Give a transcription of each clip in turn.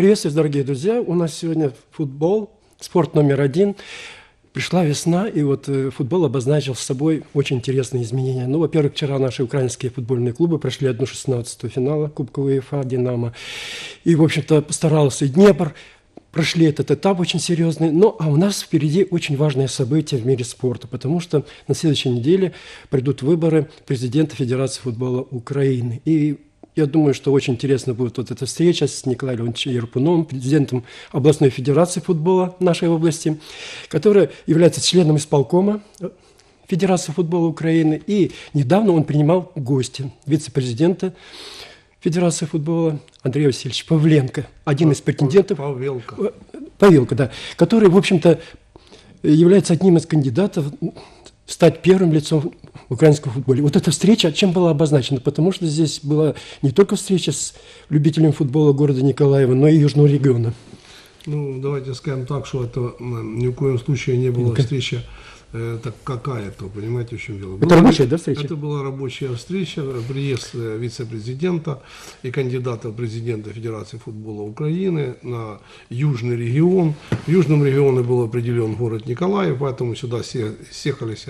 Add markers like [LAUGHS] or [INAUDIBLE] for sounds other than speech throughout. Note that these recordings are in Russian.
Приветствую, дорогие друзья. У нас сегодня футбол, спорт номер один. Пришла весна, и вот э, футбол обозначил с собой очень интересные изменения. Ну, во-первых, вчера наши украинские футбольные клубы прошли одну шестнадцатую финала Кубка УЕФА «Динамо». И, в общем-то, постарался Днепр, прошли этот этап очень серьезный. Но а у нас впереди очень важное событие в мире спорта, потому что на следующей неделе придут выборы президента Федерации футбола Украины. И я думаю, что очень интересно будет вот эта встреча с Николаем Леонидовичем Ерпуновым, президентом областной федерации футбола нашей области, который является членом исполкома Федерации футбола Украины. И недавно он принимал гости вице-президента Федерации футбола Андрея Васильевича Павленко, один из претендентов. Павелко. Э, Павелко, да. Который, в общем-то, является одним из кандидатов стать первым лицом в украинском футболе. Вот эта встреча чем была обозначена? Потому что здесь была не только встреча с любителем футбола города Николаева, но и южного региона. Ну, давайте скажем так, что это ни в коем случае не была встреча это какая-то, понимаете, в чем дело. Это была, рабочая, да, встреча? Это была рабочая встреча, приезд э, вице-президента и кандидата в президента Федерации футбола Украины на южный регион. В южном регионе был определен город Николаев, поэтому сюда съехались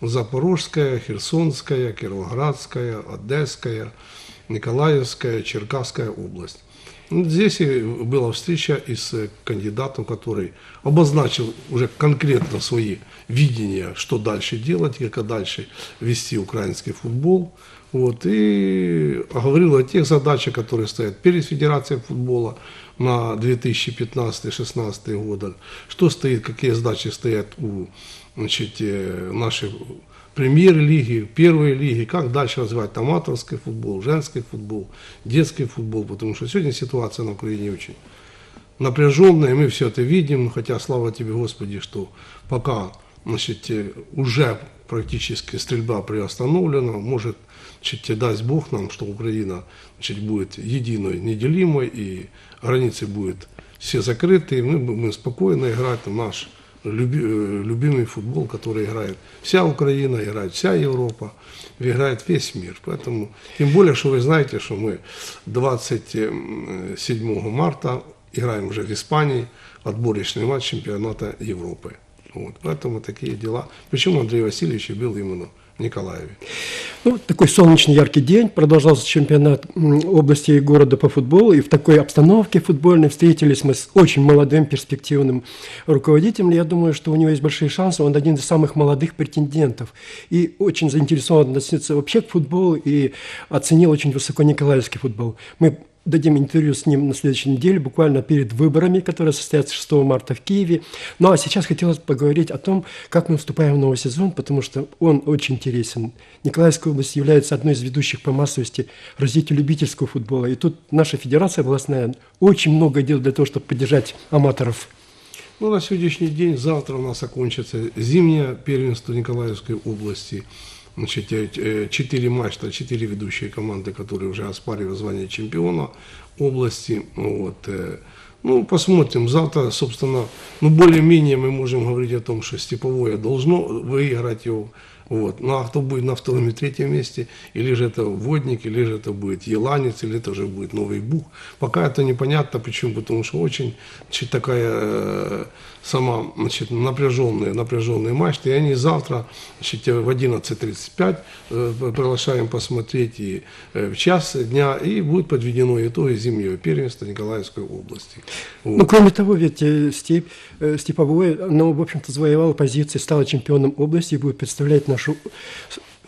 Запорожская, Херсонская, Кировоградская, Одесская, Николаевская, Черкасская область. Здесь и была встреча и с кандидатом, который обозначил уже конкретно свои видения, что дальше делать, как дальше вести украинский футбол. Вот, и говорил о тех задачах, которые стоят перед Федерацией футбола на 2015-2016 годы, что стоит, какие задачи стоят у значит, э, наших премьер-лиги, первой лиги, как дальше развивать? Аматорский футбол, женский футбол, детский футбол, потому что сегодня ситуация на Украине очень напряженная, мы все это видим, хотя слава тебе, Господи, что пока значит, уже практически стрельба приостановлена, может, значит, даст Бог нам, что Украина значит, будет единой, неделимой, и границы будут все закрыты, и мы будем спокойно играть в наш э, любимый футбол, который играет вся Украина, играет вся Европа, играет весь мир. Поэтому, тем более, что вы знаете, что мы 27 марта играем уже в Испании отборочный матч чемпионата Европы. Вот, поэтому такие дела. Почему Андрей Васильевич был именно Николаеве. Ну, такой солнечный яркий день, продолжался чемпионат области и города по футболу, и в такой обстановке футбольной встретились мы с очень молодым перспективным руководителем. Я думаю, что у него есть большие шансы, он один из самых молодых претендентов, и очень заинтересован относиться вообще к футболу, и оценил очень высоко николаевский футбол. Мы дадим интервью с ним на следующей неделе, буквально перед выборами, которые состоятся 6 марта в Киеве. Ну а сейчас хотелось поговорить о том, как мы вступаем в новый сезон, потому что он очень интересен. Николаевская область является одной из ведущих по массовости развития любительского футбола. И тут наша федерация областная очень много делает для того, чтобы поддержать аматоров. Ну, на сегодняшний день, завтра у нас окончится зимнее первенство Николаевской области – Значит, э, четыре матча, четыре ведущие команды, которые уже оспаривают звание чемпиона области. Вот. Э, ну, посмотрим. Завтра, собственно, ну, более-менее мы можем говорить о том, что Степовое должно выиграть его. Вот. Ну а кто будет на втором и третьем месте, или же это Водник, или же это будет Еланец, или это же будет Новый Бух. Пока это непонятно. Почему? Потому что очень значит, такая э, сама значит, напряженная, напряженный матч. И они завтра значит, в 11.35 э, приглашаем посмотреть и э, в час дня, и будет подведено итоги зимнего первенства Николаевской области. Вот. Ну, кроме того, ведь э, Степ, э, Степовой, ну, в общем-то, завоевал позиции, стал чемпионом области и будет представлять нашу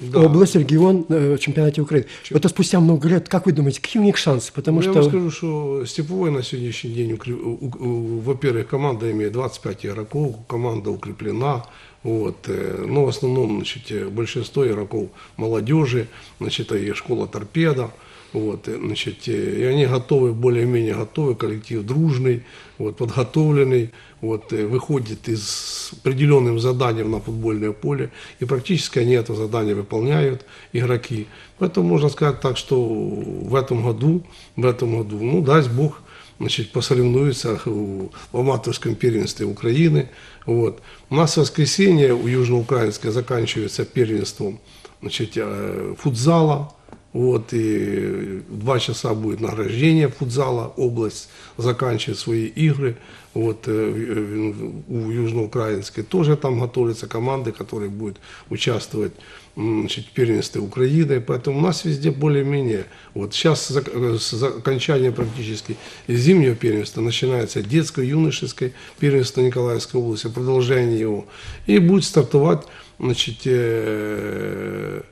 да. область, регион э, в чемпионате Украины. Чем? Это спустя много лет. Как вы думаете, какие у них шансы? Потому ну, что... Я вам скажу, что Степовой на сегодняшний день, во-первых, команда имеет 25 игроков, команда укреплена, вот. Э, но в основном значит, большинство игроков молодежи, значит, и школа торпеда. Вот, значит, и они готовы, более-менее готовы, коллектив дружный, вот, подготовленный, вот, выходит из определенным заданием на футбольное поле, и практически они это задание выполняют, игроки. Поэтому можно сказать так, что в этом году, в этом году, ну, даст Бог, значит, посоревнуются [LAUGHS] в аматорском первенстве Украины. Вот. У нас в воскресенье у Южноукраинска заканчивается первенством значит, э, футзала. Вот, и два часа будет награждение футзала, область заканчивает свои игры. Вот, э, у Южноукраинской тоже там готовятся команды, которые будут участвовать значит, в первенстве Украины. Поэтому у нас везде более-менее. Вот сейчас с окончания практически зимнего первенства начинается детское, юношеское первенство Николаевской области, продолжение его. И будет стартовать значит, э,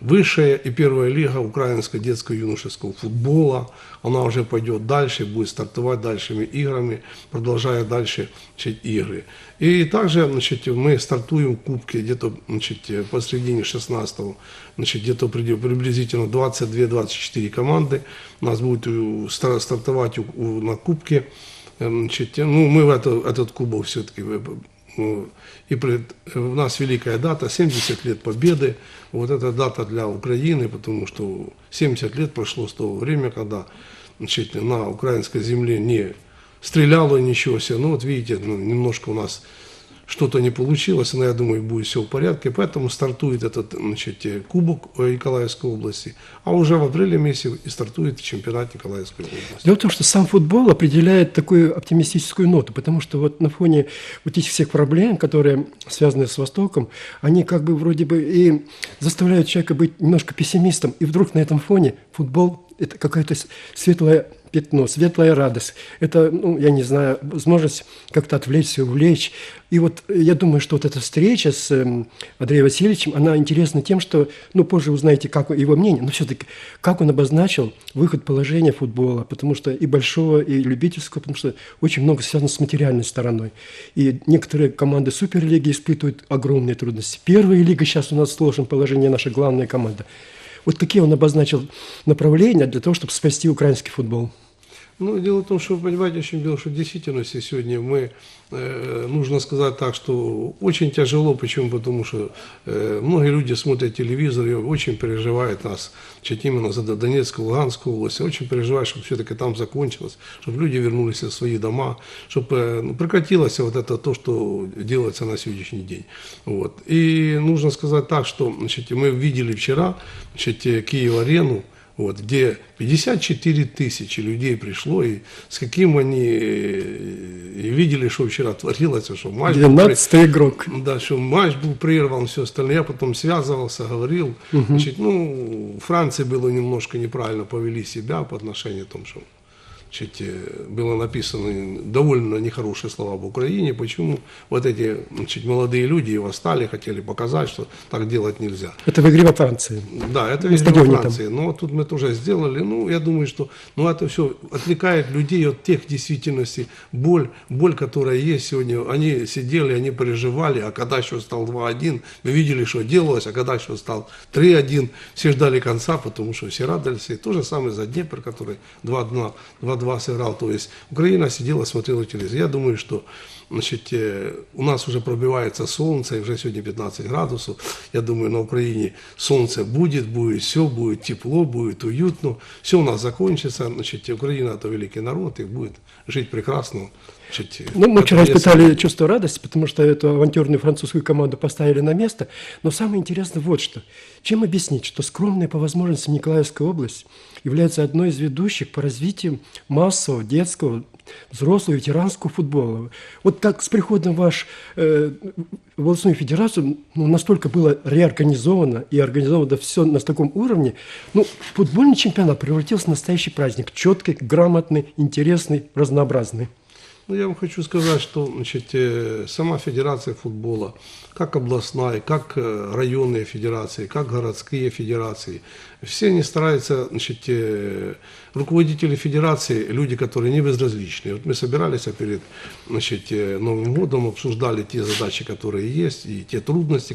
Высшая и первая лига украинского детского юношеского футбола, она уже пойдет дальше, будет стартовать дальшими играми, продолжая дальше значит, игры. И также значит, мы стартуем кубки где-то значит, посредине 16-го, значит, где-то приблизительно 22-24 команды. У нас будет стартовать на кубке. Значит, ну, мы в это, этот кубок все-таки ну, и у нас великая дата, 70 лет победы. Вот эта дата для Украины, потому что 70 лет прошло с того времени, когда значит, на украинской земле не стреляло ничего себе. Ну вот видите, ну, немножко у нас что-то не получилось, но я думаю, будет все в порядке. Поэтому стартует этот значит, Кубок Николаевской области, а уже в апреле месяце и стартует чемпионат Николаевской области. Дело в том, что сам футбол определяет такую оптимистическую ноту, потому что вот на фоне вот этих всех проблем, которые связаны с Востоком, они как бы вроде бы и заставляют человека быть немножко пессимистом, и вдруг на этом фоне футбол – это какая-то светлая пятно, светлая радость. Это, ну, я не знаю, возможность как-то отвлечься, увлечь. И вот я думаю, что вот эта встреча с эм, Андреем Васильевичем, она интересна тем, что, ну, позже узнаете, как его мнение, но все-таки, как он обозначил выход положения футбола, потому что и большого, и любительского, потому что очень много связано с материальной стороной. И некоторые команды Суперлиги испытывают огромные трудности. Первая лига сейчас у нас в сложном положении, наша главная команда – вот какие он обозначил направления для того, чтобы спасти украинский футбол? Ну, дело в том, что, понимаете, очень дело, что в действительности сегодня мы, э, нужно сказать так, что очень тяжело, почему? Потому что э, многие люди смотрят телевизор и очень переживают нас, чуть именно за Донецкую, Луганскую область, очень переживают, чтобы все-таки там закончилось, чтобы люди вернулись в свои дома, чтобы э, ну, прекратилось вот это то, что делается на сегодняшний день. Вот. И нужно сказать так, что значит, мы видели вчера значит, Киев-арену, вот, где 54 тысячи людей пришло, и с каким они и видели, что вчера творилось, что матч 12 был, игрок. Да, что матч был прерван, все остальное. Я потом связывался, говорил. Угу. Значит, ну, Франции было немножко неправильно повели себя по отношению к тому, что значит, было написано довольно нехорошие слова об Украине, почему вот эти значит, молодые люди восстали, хотели показать, что так делать нельзя. Это в игре во Франции. Да, это в игре во Франции. Там. Но тут мы тоже сделали, ну, я думаю, что ну, это все отвлекает людей от тех действительностей, боль, боль, которая есть сегодня. Они сидели, они переживали, а когда еще стал 2-1, мы видели, что делалось, а когда еще стал 3-1, все ждали конца, потому что все радовались. И то же самое за Днепр, который 2-2 2 сыграл. То есть Украина сидела, смотрела телевизор. Я думаю, что значит, э, у нас уже пробивается солнце, и уже сегодня 15 градусов. Я думаю, на Украине солнце будет, будет все, будет тепло, будет уютно. Все у нас закончится. Значит, Украина это великий народ и будет жить прекрасно. Значит, ну, мы вчера испытали чувство радости, потому что эту авантюрную французскую команду поставили на место. Но самое интересное вот что. Чем объяснить, что скромная по возможностям Николаевская область является одной из ведущих по развитию массового, детского, взрослого, ветеранского футбола. Вот как с приходом ваш э, в федерацию ну, настолько было реорганизовано и организовано все на таком уровне, ну, футбольный чемпионат превратился в настоящий праздник, четкий, грамотный, интересный, разнообразный. Ну, я вам хочу сказать, что значит, э, сама Федерация футбола, как областная, как э, районные федерации, как городские федерации, все они стараются, значит, э, руководители федерации, люди, которые не безразличны. Вот мы собирались перед значит, Новым годом, обсуждали те задачи, которые есть, и те трудности,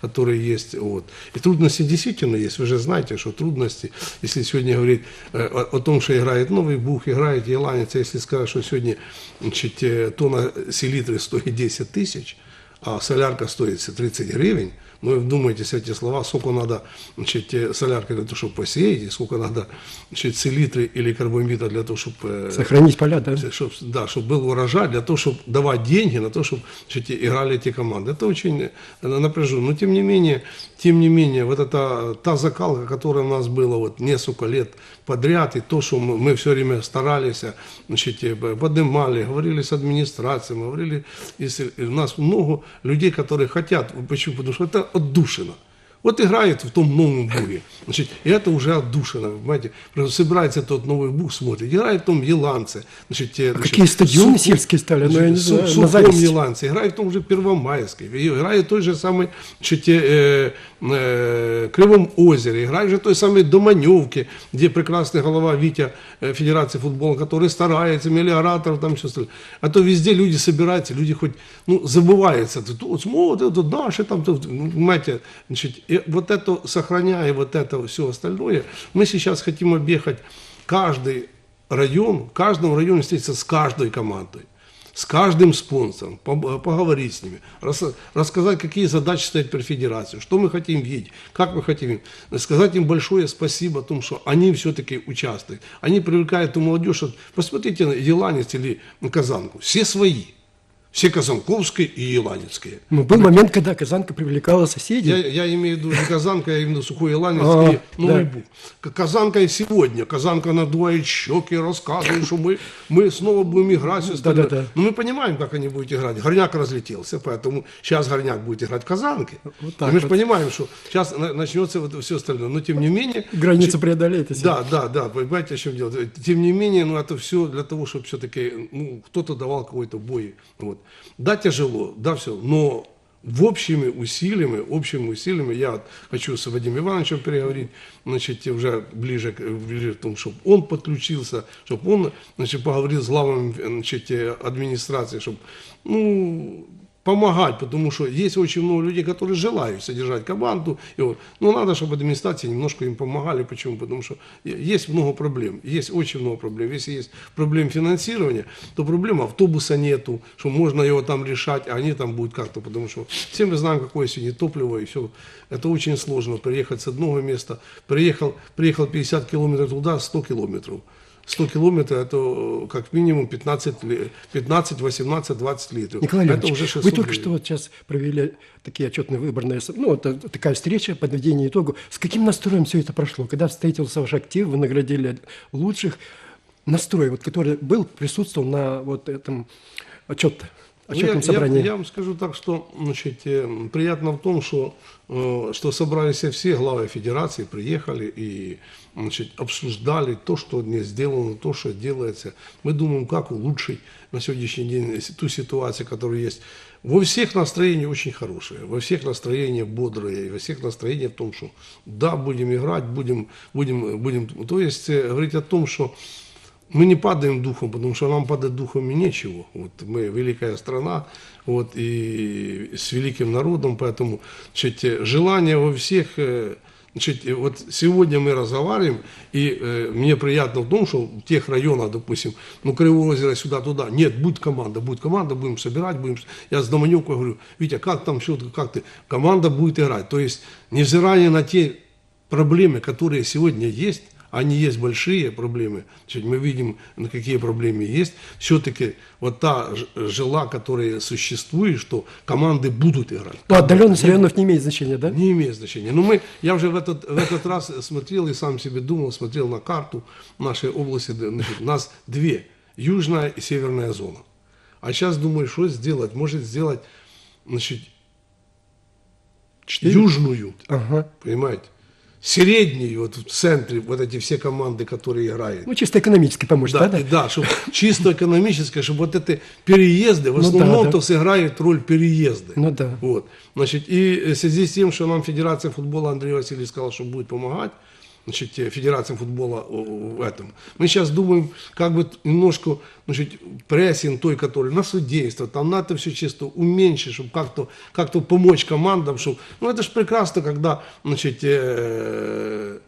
которые есть. Вот. И трудности действительно есть. Вы же знаете, что трудности, если сегодня говорить о, о том, что играет Новый Бух, играет Еланец, если сказать, что сегодня значит, тонна селитры стоит 10 тысяч, а солярка стоит 30 гривен, ну, вы вдумайтесь эти слова, сколько надо значит, э, солярки для того, чтобы посеять, и сколько надо значит, селитры или карбамида для того, чтобы... Сохранить поля, да? Чтоб, да, чтобы был урожай, для того, чтобы давать деньги на то, чтобы значит, играли эти команды. Это очень э, напряженно. Но тем не менее, тем не менее, вот эта та закалка, которая у нас была вот несколько лет подряд, и то, что мы, мы все время старались, значит, э, поднимали, говорили с администрацией, мы говорили, если, у нас много людей, которые хотят, почему? Потому что это отдушина. Вот играет в том новом буге, значит, и это уже отдушина, понимаете, Просто собирается тот новый буг, смотрит, играет в том Еланце, значит, те, А значит, какие стадионы Сухо- сельские стали? Ну, я не знаю, на Сухом зависть. Еланце, играет в том же Первомайской, играет в той же самой значит, те, э, э, Кривом озере, играет же в той самой Доманевке, где прекрасный голова Витя э, Федерации футбола, который старается, мелиоратор, там все остальное. А то везде люди собираются, люди хоть, ну, забываются, вот смотрят, тут наши, там, ну, понимаете, значит, и вот это, сохраняя вот это все остальное, мы сейчас хотим объехать каждый район, в каждом районе встретиться с каждой командой с каждым спонсором, поговорить с ними, рас- рассказать, какие задачи стоят перед федерацией, что мы хотим видеть, как мы хотим сказать им большое спасибо о том, что они все-таки участвуют. Они привлекают ту молодежь. Посмотрите на Еланец или на Казанку. Все свои. Все казанковские и еланецкие. Ну, был момент, когда Казанка привлекала соседей. Я, я имею в виду не Казанка, я имею в виду Сухой Еланец А, Новый да. К- Казанка и сегодня. Казанка надувает щеки, рассказывает, что мы, мы снова будем играть. всё остальное. Да-да-да. Но мы понимаем, как они будут играть. Горняк разлетелся, поэтому сейчас Горняк будет играть в Казанке. Вот так мы же вот. понимаем, что сейчас на- начнется вот все остальное. Но тем не менее... [LAUGHS] Границу преодолеет. Да, да, да, понимаете, о чем дело. Тем не менее, ну, это все для того, чтобы все-таки ну, кто-то давал какой-то бой. Вот. Да, тяжело, да, все, но в общими усилиями, общими усилиями, я хочу с Вадимом Ивановичем переговорить, значит, уже ближе, ближе к тому, чтобы он подключился, чтобы он, значит, поговорил с главами, значит, администрации, чтобы, ну, помогать, потому что есть очень много людей, которые желают содержать команду. И вот, но надо, чтобы администрации немножко им помогали. Почему? Потому что есть много проблем. Есть очень много проблем. Если есть проблем финансирования, то проблема автобуса нету, что можно его там решать, а они там будут как-то. Потому что все мы знаем, какое сегодня топливо, и все. Это очень сложно. Приехать с одного места. Приехал, приехал 50 километров туда, 100 километров. 100 километров это э, как минимум 15, ли- 15 18, 20 литров. Николай это уже 600 вы только гривен. что вот сейчас провели такие отчетные выборные, ну, это такая встреча, подведение итогу. С каким настроем все это прошло? Когда встретился ваш актив, вы наградили лучших. Настрой, вот, который был, присутствовал на вот этом отчет, Ну, отчетном я, собрании. Я, я вам скажу так, что значит, э, приятно в том, что, э, что собрались все главы федерации, приехали и значит, обсуждали то, что не сделано, то, что делается. Мы думаем, как улучшить на сегодняшний день ту ситуацию, которая есть. Во всех настроения очень хорошие, во всех настроения бодрые, во всех настроения в том, что да, будем играть, будем, будем, будем. То есть э, говорить о том, что мы не падаем духом, потому что нам падать духом и нечего. Вот мы великая страна, вот и с великим народом, поэтому значит, желание во всех. э, Значит, вот сегодня мы разговариваем, и э, мне приятно в том, что в тех районах, допустим, ну, Кривое озеро сюда-туда, нет, будет команда, будет команда, будем собирать, будем... Я с Доманюкой говорю, Витя, как там, что, как ты? Команда будет играть. То есть, невзирая на те проблемы, которые сегодня есть, они есть большие проблемы, мы видим, на какие проблемы есть, все-таки вот та жила, которая существует, что команды будут играть. Ну, отдаленность районов не имеет значения, да? Не имеет значения. Но мы, я уже в этот, в этот раз смотрел и сам себе думал, смотрел на карту нашей области, значит, у нас две, южная и северная зона. А сейчас думаю, что сделать? Может сделать, значит, Четыре? южную, Ага. понимаете? Среднюю, вот в центре, вот эти все команды, которые играют. Ну, чисто экономически помочь, да? Да, да? чтобы чисто экономическое, чтобы вот эти переезды, в Ну да, основном-то да. сыграют роль переезды. Ну да. Вот. Значит, и э, в связи с тем, что нам Федерация футбола Андрей Васильевич сказал, что будет помогать, значит, э, Федерация футбола о- в этом. Мы сейчас думаем, как бы немножко, значит, прессинг той, который на судейство, там на это все чисто уменьшить, чтобы как-то как помочь командам, чтобы, ну это же прекрасно, когда, значит, э,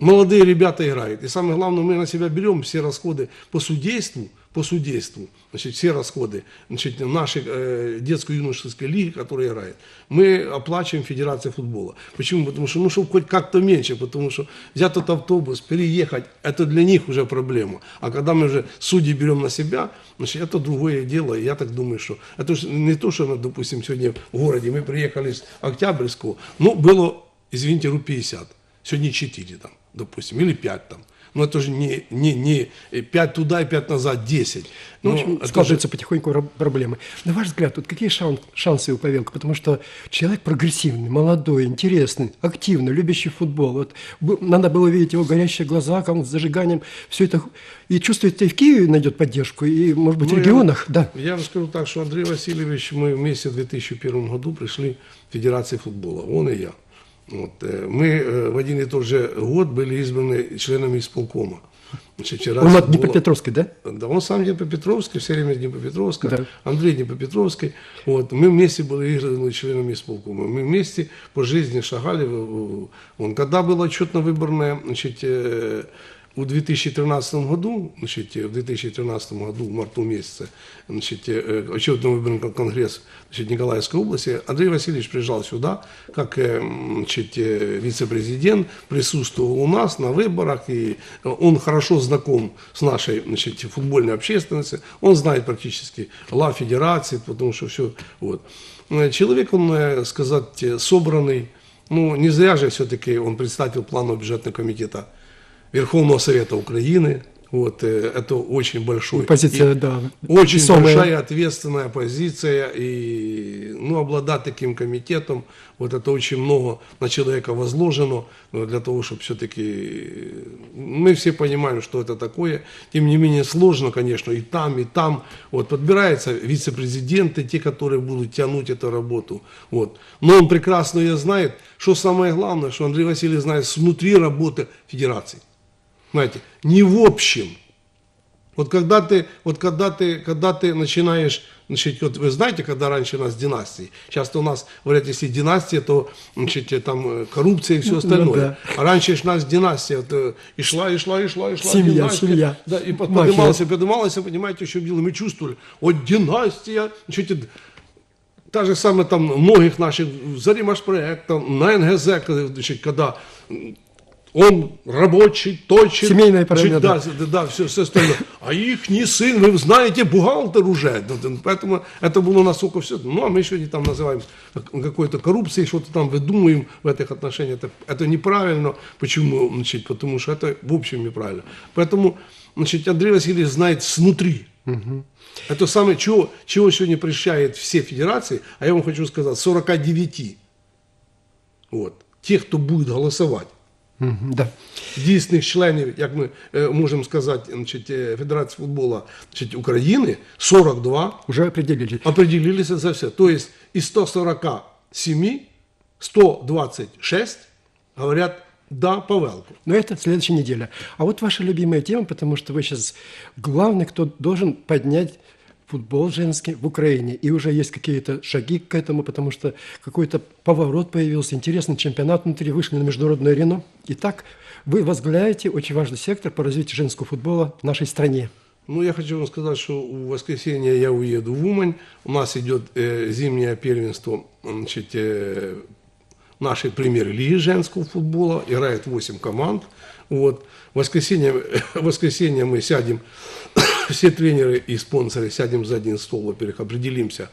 молодые ребята играют. И самое главное, мы на себя берем все расходы по судейству, по судейству, значит, все расходы значит, нашей э, детско-юношеской лиги, которая играет, мы оплачиваем Федерация футбола. Почему? Потому что, ну, чтобы хоть как-то меньше, потому что взять этот автобус, переехать, это для них уже проблема. А когда мы уже судьи берем на себя, значит, это другое дело. Я так думаю, что это не то, что, допустим, сегодня в городе мы приехали с Октябрьского, ну, было, извините, ру 50, сегодня 4 там, допустим, или 5 там. Но это же не, не, не 5 туда и 5 назад, 10. Ну, в Ну, общем, это же- складываются потихоньку проблемы. На ваш взгляд, вот какие шан- шансы у Павелка? Потому что человек прогрессивный, молодой, интересный, активный, любящий футбол. Вот надо было видеть его горящие глаза, как он с зажиганием все это... И чувствуете, и в Киеве найдет поддержку, и, может быть, в Ну, я- регионах, да. Я вам скажу так, что Андрей Васильевич, мы вместе в 2001 году пришли в Федерацию футбола, он и я. Вот, э, мы э, в один и тот же год были избраны членами исполкома. Значит, Федерации Он от футбола. Днепропетровской, да? Да, он сам Днепропетровский, все время Днепропетровска, Да. Андрей Днепропетровский. Вот, мы вместе были избраны членами исполкома. Мы вместе по жизни шагали. в- в- Вон, когда было отчетно-выборное, значит, э, в 2013 году, значит, э, в 2013 году, в марту месяце, значит, э, отчетно-выборный конгресс значит, Николаевской области, Андрей Васильевич приезжал сюда, как э, значит, э, вице-президент, присутствовал у нас на выборах, и он хорошо знаком с нашей значит, футбольной общественностью, он знает практически ла федерации, потому что все, вот. Э, Человек, он, э, сказать, э, собранный, ну, не зря же все-таки он представил план бюджетного комитета Верховного Совета Украины, вот, э, это очень большой. Позиция, и да, Очень весомая. большая ответственная позиция, и ну, обладать таким комитетом, вот это очень много на человека возложено, но для того, чтобы все-таки, мы все понимаем, что это такое, тем не менее сложно, конечно, и там, и там, вот, подбираются вице-президенты, те, которые будут тянуть эту работу, вот, но он прекрасно ее знает, что самое главное, что Андрей Васильевич знает внутри работы федерации, знаете, не в общем, вот когда ты, вот когда ты, когда ты начинаешь, значит, вот вы знаете, когда раньше у нас династии, часто у нас говорят, если династия, то значит, там э, коррупция и все Ну, остальное. да. А раньше у нас династия, вот, э, и шла, и шла, и шла, и шла Семья, династия. семья. Да, и под- Мафия. поднимался, поднимался, понимаете, еще дело, мы чувствовали, вот династия, значит, та же самая там многих наших Заримаш-проекта, на НГЗ, значит, когда он рабочий, точен. Семейная пирамида. Да, да, да, все, все остальное. А их не сын, вы знаете, бухгалтер уже. Поэтому это было настолько все. Ну, а мы еще не там называем какой-то коррупцией, что-то там выдумываем в этих отношениях. Это, это неправильно. Почему? Значит, потому что это в общем неправильно. Поэтому значит, Андрей Васильевич знает снутри. Это самое, чего, чего сегодня прощает все федерации, а я вам хочу сказать, 49. Вот. Тех, кто будет голосовать Да. дійсних членів, як ми е, можемо сказати, значить, е, Федерації футболу значить, України 42 Уже определили. определилися за все. Тобто із 147 126 говорять да Павелку. Но это следующая неделя. А вот ваша любимая тема, потому что вы сейчас главный, кто должен поднять футбол женский в Украине. И уже есть какие-то шаги к этому, потому что какой-то поворот появился, интересный чемпионат внутри, вышли на международную арену. Итак, вы возглавляете очень важный сектор по развитию женского футбола в нашей стране. Ну, я хочу вам сказать, что в воскресенье я уеду в Умань. У нас идет э, зимнее первенство значит, э, нашей премьер-лиги женского футбола. Играет 8 команд. Вот. В воскресенье, [COUGHS] воскресенье мы сядем, [LAUGHS] все тренеры и спонсоры сядем за один стол, во-первых, определимся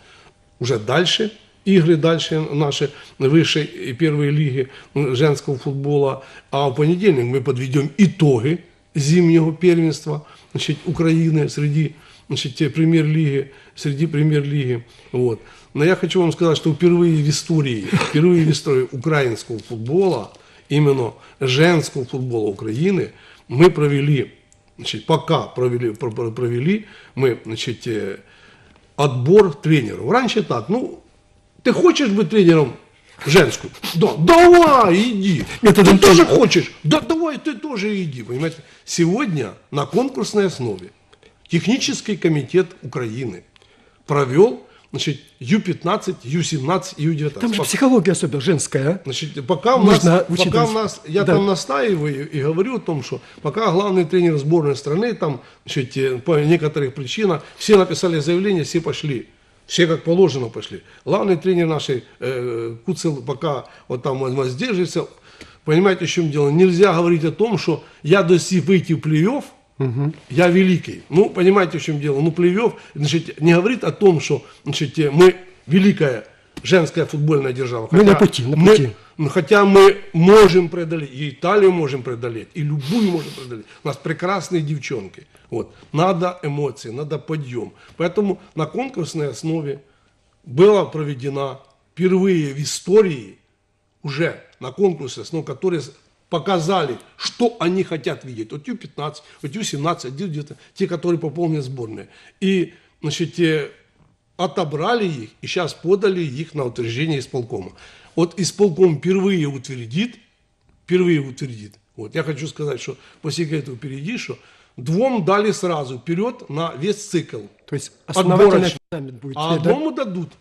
уже дальше, игры дальше наши высшей и первой лиги женского футбола. А в понедельник мы подведем итоги зимнего первенства значит, Украины среди значит, те премьер-лиги, среди премьер-лиги. Вот. Но я хочу вам сказать, что впервые в истории, впервые в истории украинского футбола, именно женского футбола Украины, мы провели, значит, пока провели, про- про- провели мы, значит, э, отбор тренеров. Раньше так, ну, ты хочешь быть тренером женскую? Да, давай, иди. Методом ты тоже тыка. хочешь? Да, давай, ты тоже иди, понимаете? Сегодня на конкурсной основе технический комитет Украины провел значит, Ю-15, Ю-17 и Ю-19. Там же психология особенно женская, а? Значит, пока у Нужно нас, пока учитывать. у нас, я Да. там настаиваю и говорю о том, что пока главный тренер сборной страны, там, значит, э, по некоторых причинам, все написали заявление, все пошли. Все как положено пошли. Главный тренер нашей э, Куцел пока вот там он воздержится. Понимаете, в чем дело? Нельзя говорить о том, что я достиг выйти в плей-офф, я великий. Ну, понимаете, в чем дело? Ну, плей-офф, значит, не говорит о том, что значит, мы великая женская футбольная держава. Мы на пути, на мы- пути. ну, хотя мы можем преодолеть, и Италию можем преодолеть, и любую можем преодолеть. У нас прекрасные девчонки. Вот. Надо эмоции, надо подъем. Поэтому на конкурсной основе была проведена впервые в истории уже на конкурсе, основе которые с- показали, что они хотят видеть. Вот Ю-15, вот Ю-17, где-то те, которые пополнят сборные. И, значит, э, отобрали их и сейчас подали их на утверждение исполкома. Вот исполком впервые утвердит, впервые утвердит. Вот я хочу сказать, что по секрету впереди, что двум дали сразу вперед на весь цикл. То есть основательный будет. А да? одному дадут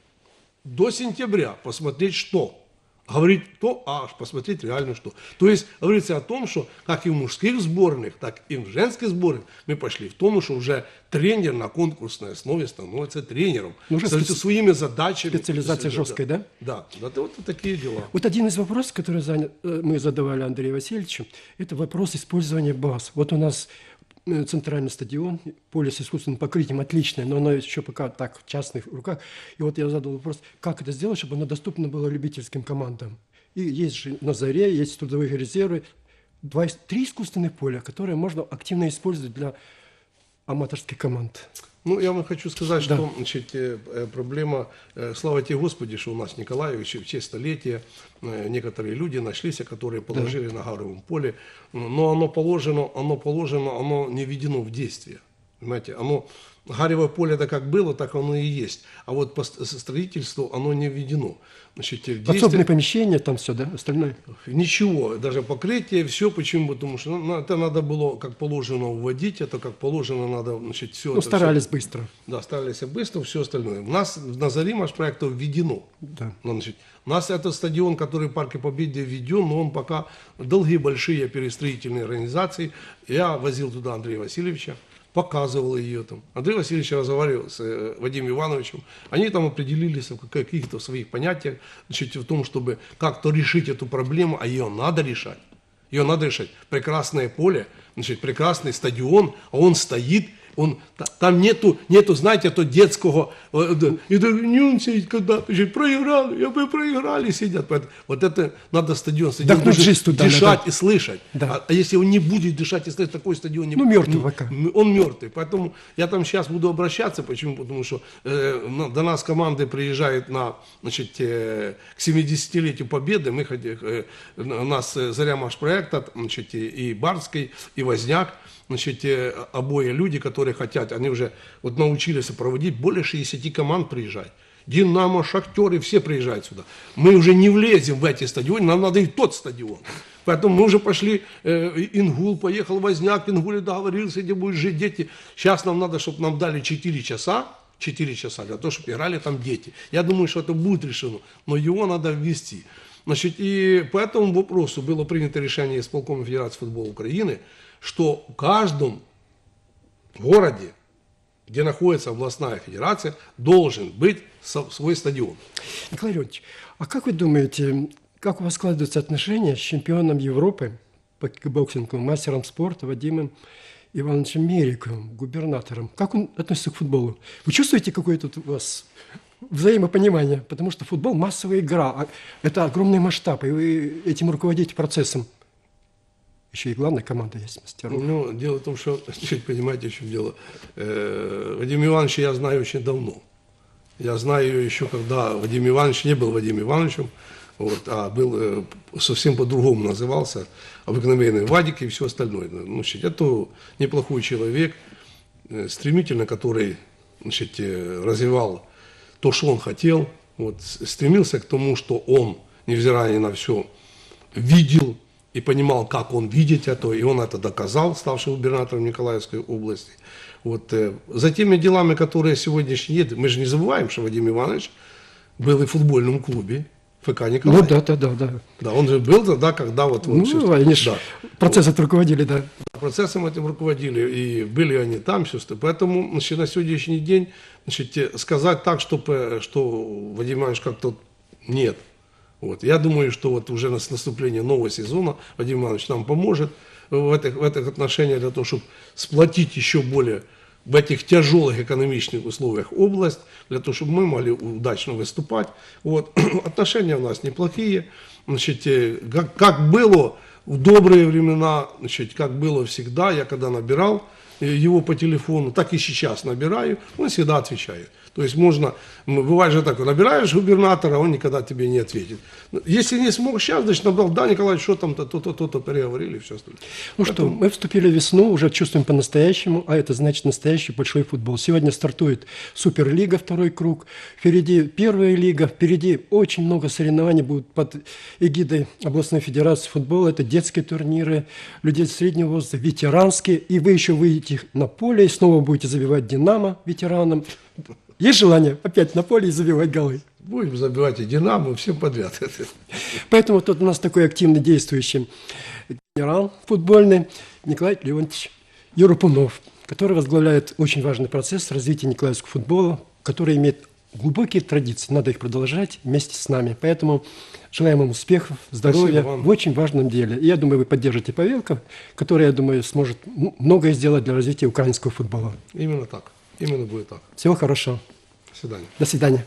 до сентября посмотреть что. Говорит то, а посмотреть реально что. То есть говорится о том, что как и в мужских сборных, так и в женских сборных мы пошли в том, что уже тренер на конкурсной основе становится тренером. Ну, уже со специ- своими задачами. специализация жесткая, да? Да, да, это вот такие дела. Вот один из вопросов, который заня- э, мы задавали Андрею Васильевичу, это вопрос использования баз. Вот у нас центральный стадион, поле с искусственным покрытием отличное, но оно еще пока так в частных руках. И вот я задал вопрос, как это сделать, чтобы оно доступно было любительским командам. И есть же на заре, есть трудовые резервы, два, три искусственных поля, которые можно активно использовать для аматорских команд. Ну, я вам хочу сказать, Да. что значит, э, э, проблема, э, слава тебе Господи, что у нас Николаевич в честь столетия некоторые люди нашлись, которые положили на Гаровом поле, но оно положено, оно положено, оно не введено в действие. Понимаете, оно, Гаревое поле это как было, так оно и есть. А вот по ст- строительству оно не введено. Значит, в действие- Подсобные помещения, там все, да, остальное. Ничего, даже покрытие, все. Почему? Потому что ну, это надо было как положено вводить, это как положено надо, значит, все Ну, старались быстро. да, старались быстро, все остальное. У нас на заре наш проект введено. Да. Ну, значит, у нас этот стадион, который в Парке Победы введен, но он пока долгие большие перестроительные организации. Я возил туда Андрея Васильевича, показывал ее там. Андрей Васильевич разговаривал с э, Вадимом Ивановичем. Они там определились в каких-то своих понятиях, значит, в том, чтобы как-то решить эту проблему, а ее надо решать. Ее надо решать. Прекрасное поле, значит, прекрасный стадион, а он стоит, он, та- там нету, нету, знаете, то детского, э, да, и да, нюнси, когда значит, проиграли, я бы проиграли, сидят. Вот это надо стадион, стадион Вдохнуть должен туда дышать надо. и слышать. Да. А, а если он не будет дышать и слышать, такой стадион не Ну, мертвый пока. Он мертвый. Поэтому я там сейчас буду обращаться. Почему? Потому что э, до нас команды приезжают на, значит, э, к 70-летию Победы. Мы э, у нас э, Заря проекта, значит, и, и Барский, и Возняк. Значит, э, обои люди, которые хотят, они уже вот научились проводить, более 60 команд приезжать. Динамо, Шахтеры, все приезжают сюда. Мы уже не влезем в эти стадионы, нам надо и тот стадион. Поэтому мы уже пошли, э, Ингул поехал, Возняк, Ингуле договорился, где будут жить дети. Сейчас нам надо, чтобы нам дали 4 часа, 4 часа для того, чтобы играли там дети. Я думаю, что это будет решено, но его надо ввести. Значит, и по этому вопросу было принято решение исполкома Федерации футбола Украины, что в каждом городе, где находится областная федерация, должен быть свой стадион. Николай Леонидович, а как вы думаете, как у вас складываются отношения с чемпионом Европы по кикбоксингу, мастером спорта Вадимом Ивановичем Мериковым, губернатором? Как он относится к футболу? Вы чувствуете какое-то тут у вас взаимопонимание? Потому что футбол – массовая игра, а это огромный масштаб, и вы этим руководите процессом. Еще и главная команда есть мастеров. Ну, дело в том, что, [LAUGHS] чуть понимаете, в чем дело. Э, Вадим Ивановича я знаю очень давно. Я знаю еще, когда Вадим Иванович не был Вадим Ивановичем, вот, а был э, совсем по-другому назывался, обыкновенный Вадик и все остальное. Ну, значит, это неплохой человек, э, стремительно, который значит, развивал то, что он хотел, вот, стремился к тому, что он, невзирая на все, видел, и понимал, как он видит это, и он это доказал, ставший губернатором Николаевской области. Вот, э, за теми делами, которые сегодняшние мы же не забываем, что Вадим Иванович был и в футбольном клубе ФК Николаев. Ну да, да, да, да. Да, он же был тогда, когда вот... вот Ну, всё- они ж да. процесс это руководили, да. процессом этим руководили, и были они там, все что. Поэтому значит, на сегодняшний день значит, э, сказать так, чтобы, что Вадим Иванович как-то нет. Вот. Я думаю, что вот уже с наступления нового сезона Вадим Иванович нам поможет в этих, в этих отношениях для того, чтобы сплотить еще более в этих тяжелых экономических условиях область, для того, чтобы мы могли удачно выступать. Вот. [CLEARS THROAT] Отношения у нас неплохие. Значит, э, как, как было в добрые времена, значит, как было всегда, я когда набирал его по телефону, так и сейчас набираю, он всегда отвечает. То есть можно, бывает же так, набираешь губернатора, он никогда тебе не ответит. Ну, Если не смог сейчас, значит набрал, да, Николай, что там-то, то-то, то-то, переговорили, и все остальное. Ну что, мы вступили в весну, уже чувствуем по-настоящему, а это значит настоящий большой футбол. Сегодня стартует Суперлига, второй круг, впереди первая лига, впереди очень много соревнований будут под эгидой областной федерации футбола. Это детские турниры, людей среднего возраста, ветеранские. И вы еще выйдете на поле и снова будете забивать «Динамо» ветеранам. Есть желание опять на поле и забивать голы? Будем забивать и Динамо, всем подряд. Поэтому тут у нас такой активно действующий генерал футбольный Николай Леонтьевич Юрупунов, который возглавляет очень важный процесс развития николаевского футбола, который имеет глубокие традиции. Надо их продолжать вместе с нами. Поэтому желаем им успехов, здоровья в очень важном деле. И я думаю, вы поддержите Павелка, который, я думаю, сможет многое сделать для развития украинского футбола. Именно так. Именно будет так. Всего хорошего. До свидания. До свидания.